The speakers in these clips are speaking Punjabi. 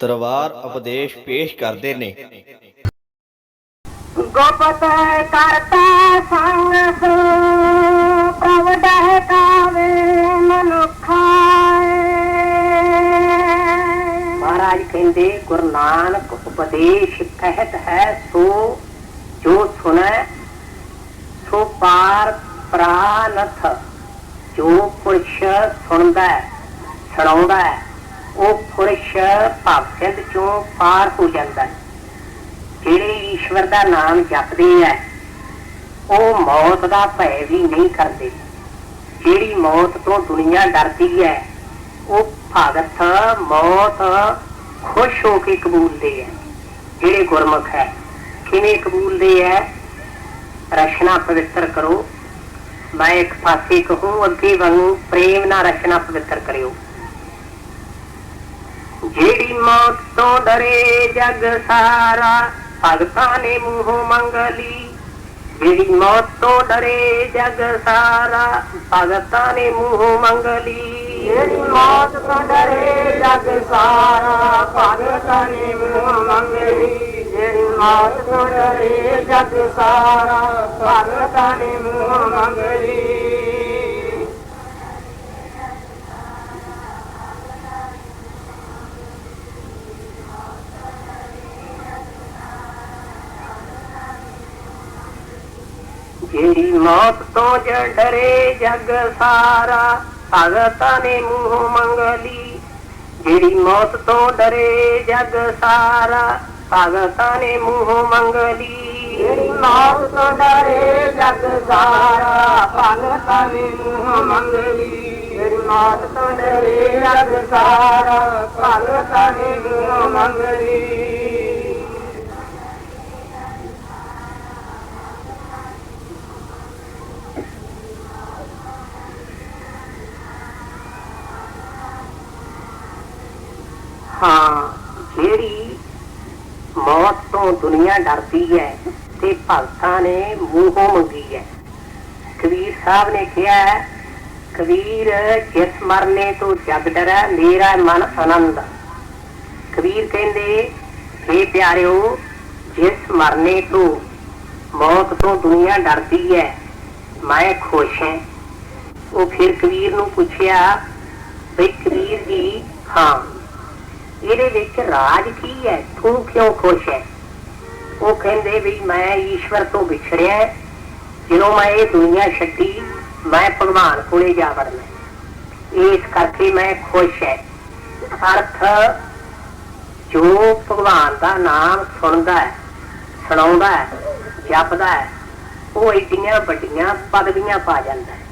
ਦਰਬਾਰ ਉਪਦੇਸ਼ ਪੇਸ਼ ਕਰਦੇ ਨੇ। ਗੋਪਤ ਕਰਤਾ ਸੰਗ ਸੋ ਪ੍ਰਭ ਕਾਵੇ ਮਨੁਖਾਏ। ਮਹਾਰਾਜ ਕਹਿੰਦੇ ਗੁਰੂ ਨਾਨਕ ਉਪਦੇਸ਼ ਕਹਿਤ ਹੈ ਸੋ ਜੋ ਸੁਣੈ ਸੋ ਪਾਰ ਪ੍ਰਾਨਥ ਜੋ ਪੁਰਸ਼ ਸੁਣਦਾ ਹੈ, ਸੁਣਾਉਂਦਾ ਹੈ, ਉਹ ਪੁਰਸ਼ ਭਵਸਿੰਧ ਚੋਂ ਪਾਰ ਹੋ ਜਾਂਦਾ ਹੈ। ਜਿਹੜੇ ਈਸ਼ਵਰ ਦਾ ਨਾਮ ਜਪਦੇ ਐ ਉਹ ਮੌਤ ਦਾ ਭੈ ਵੀ ਨਹੀਂ ਕਰਦੇ। ਜਿਹੜੀ ਮੌਤ ਤੋਂ ਦੁਨੀਆ ਡਰਦੀ ਹੈ, ਉਹ ਭਗਤ ਮੌਤ ਖੁਸ਼ ਹੋ ਕੇ ਕਬੂਲਦੇ ਹੈ ਜਿਹੜੇ ਗੁਰਮੁਖ ਹੈ, ਕਿਵੇਂ ਕਬੂਲਦੇ ਹੈ ਰਚਨਾ ਪਵਿੱਤਰ ਕਰੋ। ਮੈਂ ਇੱਕ ਪਾਸੇ ਕਹੂੰ, ਅੱਗੇ ਵਾਂਗੂ ਪ੍ਰੇਮ ਨਾਲ ਰਚਨਾ ਪਵਿੱਤਰ ਕਰਿਓ। ਜਿਹੜੀ ਮੌਤ ਤੋਂ ਡਰੇ ਜਗ ਸਾਰਾ, ਭਗਤਾਂ ਨੇ ਮੂੰਹ ਮੰਗਲੀ ਜਿਹੜੀ ਮੌਤ ਤੋਂ ਡਰੇ ਜਗ ਸਾਰਾ, ਭਗਤਾਂ ਨੇ ਮੂੰਹ ਮੰਗਲੀ ਜਿਹੜੀ ਮੌਤ ਤੋਂ ਡਰੇ ਜਗ ਸਾਰਾ, ਭਗਤਾਂ ਨੇ ਮੂੰਹ ਮੰਗਲੀ ਜਿਹੜੀ ਮੌਤ ਤੋਂ ਡਰੇ ਜਗ ਸਾਰਾ, ਭਗਤਾਂ ਨੇ ਮੂੰਹ ਮੰਗਲੀ ਜਿਹੜੀ ਮੌਤ ਤੋਂ ਜ ਡਰੇ ਜਗ ਸਾਰਾ। ਭਗਤਾਂ ਨੇ ਮੂੰਹ ਮੰਗਲੀ ਜਿਹੜੀ ਮੌਤ ਤੋਂ ਡਰੇ ਜਗ ਸਾਰਾ। ਭਗਤਾਂ ਨੇ ਮੂੰਹ ਮੰਗਲੀ ਜਿਹੜੀ ਮੌਤ ਤੋਂ ਡਰੇ ਜਗ ਸਾਰਾ। ਭਗਤਾਂ ਨੇ ਮੂੰਹ ਮੰਗਲੀ ਜਿਹੜੀ ਮੌਤ ਤੋਂ ਡਰੇ ਜਗ ਸਾਰਾ। ਭਗਤਾਂ ਨੇ ਮੂੰਹ ਮੰਗਲੀ ਹਾਂ ਜਿਹੜੀ ਮੌਤ ਤੋਂ ਦੁਨੀਆ ਡਰਦੀ ਹੈ ਤੇ ਭਗਤਾਂ ਨੇ ਮੂੰਹੋਂ ਮੰਗੀ ਹੈ। ਕਬੀਰ ਸਾਹਿਬ ਨੇ ਕਿਹਾ, ਕਬੀਰ, ਜਿਸ ਮਰਨੇ ਤੋਂ ਜਗ ਡਰੈ, ਮੇਰਾ ਮਨ ਆਨੰਦ ਕਬੀਰ ਕਹਿੰਦੇ हे ਪਿਆਰਿਓ, ਜਿਸ ਮਰਨੇ ਤੋਂ ਮੌਤ ਤੋਂ ਦੁਨੀਆ ਡਰਦੀ ਹੈ, ਮੈਂ ਖੁਸ਼ ਹਾਂ। ਉਹ ਫਿਰ ਕਬੀਰ ਨੂੰ ਪੁੱਛਿਆ, ਬਈ ਕਬੀਰ ਜੀ, ਹਾਂ, ਇਹਦੇ ਵਿੱਚ ਰਾਜ ਕੀ ਹੈ? ਤੂੰ ਕਿਉਂ ਖੁਸ਼ ਹੈ? ਉਹ ਕਹਿੰਦੇ ਵੀ ਮੈਂ ਈਸ਼ਵਰ ਤੋਂ ਵਿਛੜਿਆ ਜਦੋਂ ਮੈਂ ਇਹ ਦੁਨੀਆ ਛੱਡੀ, ਮੈਂ ਭਗਵਾਨ ਕੋਲੇ ਜਾ ਵੜਨਾ ਇਸ ਕਰਕੇ ਮੈਂ ਖੁਸ਼ ਹੈ। ਅਰਥ, ਜੋ ਭਗਵਾਨ ਦਾ ਨਾਮ ਸੁਣਦਾ ਹੈ, ਸੁਣਾਉਂਦਾ ਹੈ, ਜਪਦਾ ਹੈ, ਉਹ ਏਡੀਆਂ ਵੱਡੀਆਂ ਪਦਵੀਆਂ ਪਾ ਜਾਂਦਾ ਹੈ।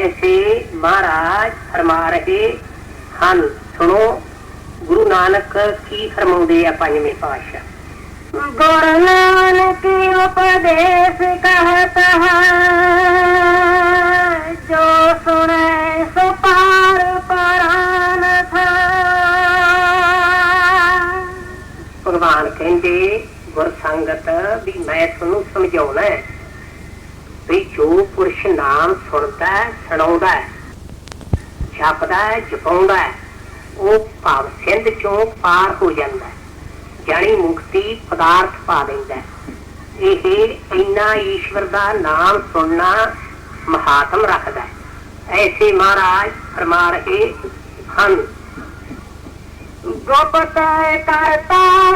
ਐਸੇ ਮਹਾਰਾਜ ਫਰਮਾ ਰਹੇ ਹਨ। ਸੁਣੋ, ਗੁਰੂ ਨਾਨਕ ਕੀ ਫਰਮਾਉਂਦੇ ਆ ਪੰਜਵੇਂ ਪਾਤਸ਼ਾਹ? ਗੁਰੂ ਨਾਨਕ ਉਪਦੇਸ਼ ਕਹਤ ਹੈ? ਜੋ ਸੁਣੇ ਸੋ ਪਾਰ ਪਰਾਨ ਭਗਵਾਨ ਕਹਿੰਦੇ, ਗੁਰ ਸੰਗਤ ਵੀ ਮੈਂ ਤੁਹਾਨੂੰ ਸਮਝਾਉਣਾ ਹੈ ਵੀ ਜੋ ਪੁਰਸ਼ ਨਾਮ ਸੁਣਦਾ ਸੁਣਾਉਂਦਾ ਜਪਦਾ ਹੈ, ਜਪਾਉਂਦਾ ਹੈ, ਉਹ ਭਾਵ ਸਿੰਧ ਚੋਂ ਪਾਰ ਹੋ ਜਾਂਦਾ ਹੈ। ਜਾਣੀ ਮੁਕਤੀ ਪਦਾਰਥ ਪਾ ਦਿੰਦਾ ਹੈ। ਇਹ ਇੰਨਾ ਈਸ਼ਵਰ ਦਾ ਨਾਮ ਸੁਣਨਾ ਮਹਾਤਮ ਰੱਖਦਾ ਐਸੇ ਮਹਾਰਾਜ ਫਰਮਾ ਰਹੇ ਹਨ। ਗੋਪਤ ਕਰਤਾ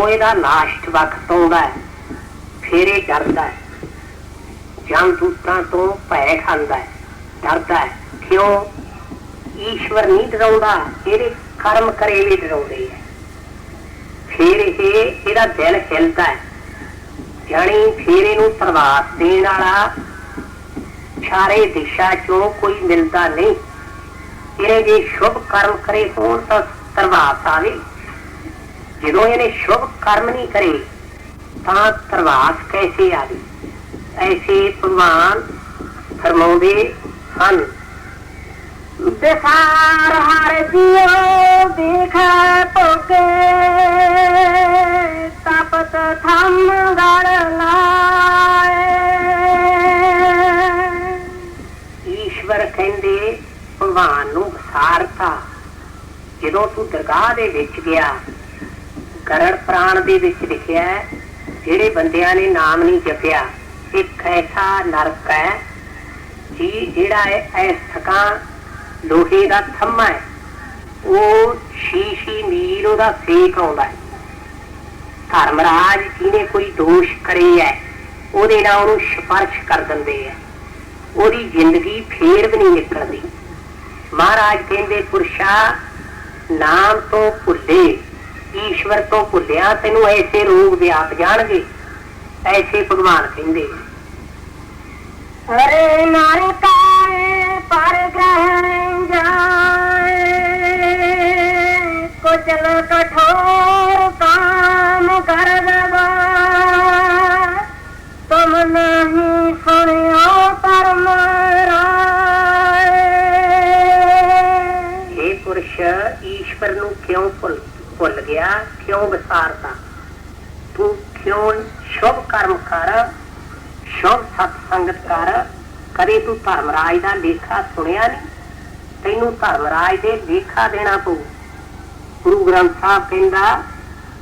ਜਦੋਂ ਇਹਦਾ ਲਾਸਟ ਵਕਤ ਆਉਂਦਾ ਹੈ, ਫਿਰ ਇਹ ਡਰਦਾ ਹੈ। ਜਨ ਦੂਤਾਂ ਤੋਂ ਭੈ ਖਾਂਦਾ ਹੈ, ਡਰਦਾ ਹੈ। ਕਿਉਂ? ਈਸ਼ਵਰ ਨਹੀਂ ਡਰਾਉਂਦਾ, ਇਹਦੇ ਕਰਮ ਕਰੇ ਵੀ ਡਰਾਉਂਦੇ ਹੈ। ਫਿਰ ਇਹ, ਇਹਦਾ ਦਿਲ ਹਿਲਦਾ ਹੈ। ਜਾਣੀ ਫਿਰ ਇਹਨੂੰ ਪ੍ਰਵਾਸ ਦੇਣ ਵਾਲਾ ਸਾਰੇ ਦਿਸ਼ਾ ਚੋਂ ਕੋਈ ਮਿਲਦਾ ਨਹੀਂ। ਇਹਨੇ ਜੇ ਸ਼ੁਭ ਕਰਮ ਕਰੇ ਹੋਣ ਤਾਂ ਪ੍ਰਵਾਸ ਆਵੇ। ਜਦੋਂ ਇਹਨੇ ਸ਼ੁਭ ਕਰਮ ਨਹੀਂ ਕਰੇ, ਤਾਂ ਤਰਵਾਸ ਕੈਸੇ ਆਵੇ ਐਸੇ ਭਗਵਾਨ ਫਰਮਾਉਂਦੇ ਹਨ ਦਸਾਰ ਹਰ ਜਿਉ ਦੇਖਾ ਪੋਕੇ ਤਪਤ ਥੰਮ ਗੜ ਲਾਏ। ਈਸ਼ਵਰ ਕਹਿੰਦੇ, ਭਗਵਾਨ ਨੂੰ ਸਾਰਤਾ ਜਦੋਂ ਤੂੰ ਦਰਗਾਹ ਦੇ ਵਿੱਚ ਗਿਆ ਗਰੜ ਪ੍ਰਾਣ ਦੇ ਵਿੱਚ ਲਿਖਿਆ ਹੈ, ਜਿਹੜੇ ਬੰਦਿਆਂ ਨੇ ਨਾਮ ਨਹੀਂ ਜਪਿਆ ਇੱਕ ਐਸਾ ਨਰਕ ਹੈ ਜੀ ਜਿਹੜਾ ਹੈ ਐਸ ਥਕਾਂ ਲੋਹੇ ਦਾ ਥੰਮਾ ਹੈ। ਉਹ ਸ਼ੀਸ਼ੀ ਮੀਲ ਉਹਦਾ ਸੇਕ ਆਉਂਦਾ ਹੈ। ਧਰਮਰਾਜ ਜਿਹਨੇ ਕੋਈ ਦੋਸ਼ ਕਰੇ ਹੈ ਉਹਦੇ ਨਾਲ ਉਹਨੂੰ ਸਪਰਸ਼ ਕਰ ਦਿੰਦੇ ਹੈ। ਉਹਦੀ ਜ਼ਿੰਦਗੀ ਫੇਰ ਵੀ ਨਹੀਂ ਨਿਕਲਦੀ। ਮਹਾਰਾਜ ਕਹਿੰਦੇ ਪੁਰਸ਼ਾ ਨਾਮ ਤੋਂ ਭੁੱਲੇ। ਈਸ਼ਵਰ ਤੋਂ ਭੁੱਲਿਆ ਤੈਨੂੰ ਐਸੇ ਰੋਗ ਵਿਆਪ ਜਾਣਗੇ ਐਸੇ ਭਗਵਾਨ ਕਹਿੰਦੇ। ਅਰੇ ਨਰਕਾਏ ਪਰ ਗਹਿ ਜਾਏ ਕੁਚਲ ਕਠੋਰ ਕਾਮ ਕਰ ਦਵਾ ਤੁਮ ਨਹੀਂ ਸੁਣਿਓ ਪਰਮ ਰਾਏ। ਇਹ ਪੁਰਸ਼ ਈਸ਼ਵਰ ਨੂੰ ਕਿਉਂ ਭੁੱਲ ਗਿਆ? ਕਿਉਂ ਵਿਸਾਰਦਾ ਤੂੰ ਕਿਉਂ ਸ਼ੁਭ ਕਰਮ ਕਰ, ਸ਼ੁਭ ਸਤ ਸੰਗਤ ਕਰ? ਕਦੇ ਤੂੰ ਧਰਮਰਾਜ ਦਾ ਲੇਖਾ ਸੁਣਿਆ ਨਹੀਂ? ਤੈਨੂੰ ਧਰਮਰਾਜ ਦੇ ਲੇਖਾ ਦੇਣਾ ਪਊ। ਗੁਰੂ ਗ੍ਰੰਥ ਸਾਹਿਬ ਕਹਿੰਦਾ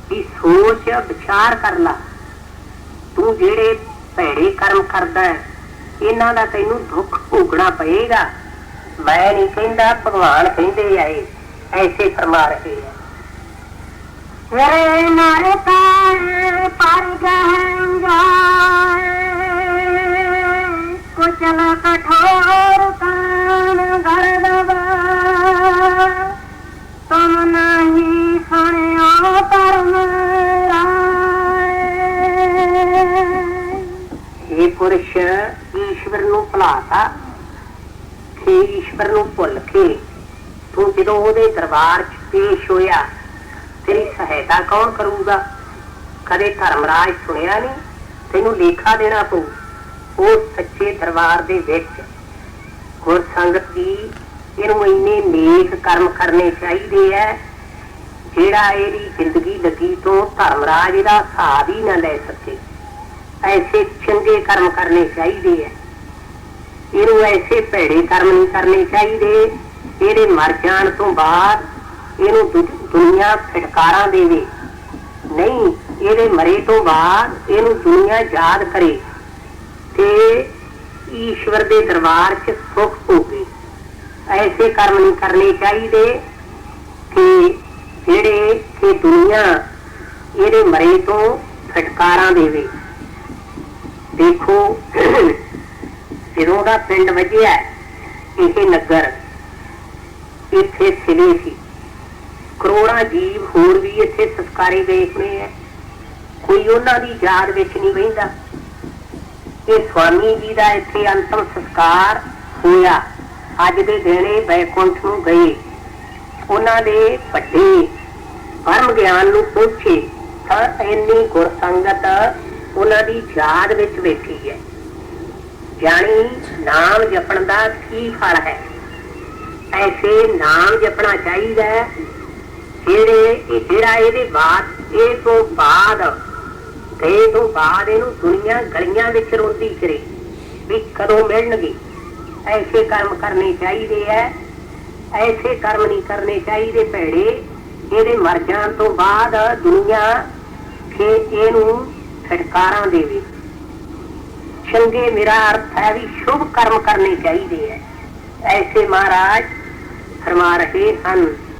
ਵੀ ਸੋਚ ਵਿਚਾਰ ਕਰ ਲੈ। ਤੂੰ ਜਿਹੜੇ ਭੈੜੇ ਕਰਮ ਕਰਦਾ ਹੈ, ਇਹਨਾਂ ਦਾ ਤੈਨੂੰ ਦੁੱਖ ਭੋਗਣਾ ਪਏਗਾ। ਮੈਂ ਨਹੀਂ ਕਹਿੰਦਾ, ਭਗਵਾਨ ਕਹਿੰਦੇ ਆਏ ਐਸੇ ਫਰਮਾ ਰਹੇ ਆ। ਰੇ ਨਰਕਾਏ ਪਰ ਗਹਿ ਜਾਏ ਕੁਚਲ ਕਠੋਰ ਕਾਮ ਕਰ ਦਵਾ ਤੁਮ ਨਹੀਂ ਸੁਣਿਓ ਪਰਮ ਰਾਏ ਇਹ ਪੁਰਸ਼ ਈਸ਼ਵਰ ਨੂੰ ਭੁਲਾਤਾ ਕਿ ਈਸ਼ਵਰ ਨੂੰ ਭੁੱਲ ਕੇ ਤੂੰ ਜਦੋਂ ਉਹਦੇ ਦਰਬਾਰ 'ਚ ਪੇਸ਼ ਹੋਇਆ ਤੇਰੀ ਸਹਾਇਤਾ ਕੌਣ ਕਰੂਗਾ? ਕਦੇ ਧਰਮਰਾਜ ਸੁਣਿਆ ਨਹੀਂ, ਤੈਨੂੰ ਲੇਖਾ ਦੇਣਾ ਪਊ। ਉਹ ਸੱਚੇ ਦਰਬਾਰ ਦੇ ਵਿੱਚ ਗੁਰ ਸੰਗਤ ਦੀ ਇਹਨੂੰ ਇੰਨੇ ਨੇਕ ਕਰਮ ਕਰਨੇ ਚਾਹੀਦੇ ਐ ਜਿਹੜਾ ਇਹਦੀ ਜ਼ਿੰਦਗੀ ਲੱਗੀ ਤੋਂ ਧਰਮਰਾਜ ਇਹਦਾ ਹਿਸਾਬ ਹੀ ਨਾ ਲੈ ਸਕੇ। ਐਸੇ ਚੰਗੇ ਕਰਮ ਕਰਨੇ ਚਾਹੀਦੇ ਐ ਇਹਨੂੰ ਐਸੇ ਭੈੜੇ ਕਰਮ ਨਹੀਂ ਕਰਨੇ ਚਾਹੀਦੇ। ਇਹਦੇ ਮਰ ਜਾਣ ਤੋਂ ਬਾਅਦ ਇਹਨੂੰ ਦੁ- ਦੁਨੀਆ ਫਟਕਾਰਾਂ ਦੇਵੇ। ਨਹੀਂ, ਇਹਦੇ ਮਰੇ ਤੋਂ ਬਾਅਦ ਇਹਨੂੰ ਦੁਨੀਆ ਯਾਦ ਕਰੇ ਤੇ ਈਸ਼ਵਰ ਦੇ ਦਰਬਾਰ 'ਚ ਸੁਖ ਹੋਵੇ ਐਸੇ ਕਰਮ ਨਹੀਂ ਕਰਨੇ ਚਾਹੀਦੇ ਕਿ ਜਿਹੜੇ ਕਿ ਦੁਨੀਆ ਇਹਦੇ ਮਰੇ ਤੋਂ ਫਟਕਾਰਾਂ ਦੇਵੇ। ਦੇਖੋ, ਜਦੋਂ ਦਾ ਪਿੰਡ ਵਜਿਆ, ਇਹ ਨਗਰ ਇੱਥੇ ਸਿਲੇ ਸੀ। ਕਰੋੜਾਂ ਜੀਵ ਹੋਰ ਵੀ ਇੱਥੇ ਸੰਸਕਾਰੇ ਗਏ ਹੋਏ ਆ ਕੋਈ ਉਹਨਾਂ ਦੀ ਯਾਦ ਵਿੱਚ ਨਹੀਂ ਬਹਿੰਦਾ ਇਹ ਸਵਾਮੀ ਜੀ ਦਾ ਇੱਥੇ ਅੰਤਮ ਸੰਸਕਾਰ ਹੋਇਆ। ਅੱਜ ਦੇ ਦਿਨੇ ਬੈਕੁੰਠ ਨੂੰ ਗਏ। ਉਹਨਾਂ ਦੇ ਵੱਡੇ ਪਰਮ ਗਿਆਨ ਨੂੰ ਪੁੱਛੇ ਤਾਂ ਇੰਨੀ ਗੁਰ ਸੰਗਤ ਉਹਨਾਂ ਦੀ ਯਾਦ ਵਿੱਚ ਬੈਠੀ ਹੈ ਜਾਣੀ ਨਾਮ ਜਪਣ ਦਾ ਕੀ ਫਲ ਹੈ। ਐਸੇ ਨਾਮ ਜਪਣਾ ਚਾਹੀਦਾ ਹੈ ਜਿਹੜੇ ਇਹ ਜਿਹੜਾ ਇਹ ਤੋਂ ਬਾਅਦ ਤੇ ਤੋਂ ਬਾਅਦ ਇਹਨੂੰ ਦੁਨੀਆ ਗਲੀਆਂ ਵਿੱਚ ਰੋਂਦੀ ਫਿਰੇ, ਵੀ ਕਦੋਂ ਮਿਲਣਗੇ? ਐਸੇ ਕਰਮ ਕਰਨੇ ਚਾਹੀਦੇ ਐ, ਐਸੇ ਕਰਮ ਨਹੀਂ ਕਰਨੇ ਚਾਹੀਦੇ ਭੈੜੇ। ਇਹਦੇ ਮਰ ਜਾਣ ਤੋਂ ਬਾਅਦ ਦੁਨੀਆ ਕਿ ਇਹਨੂੰ ਫਟਕਾਰਾਂ ਦੇਵੇ। ਚੰਗੇ ਮੇਰਾ ਅਰਥ ਹੈ ਵੀ ਸ਼ੁਭ ਕਰਮ ਕਰਨੇ ਚਾਹੀਦੇ ਐ। ਐਸੇ ਮਹਾਰਾਜ ਫਰਮਾ ਰਹੇ ਹਨ।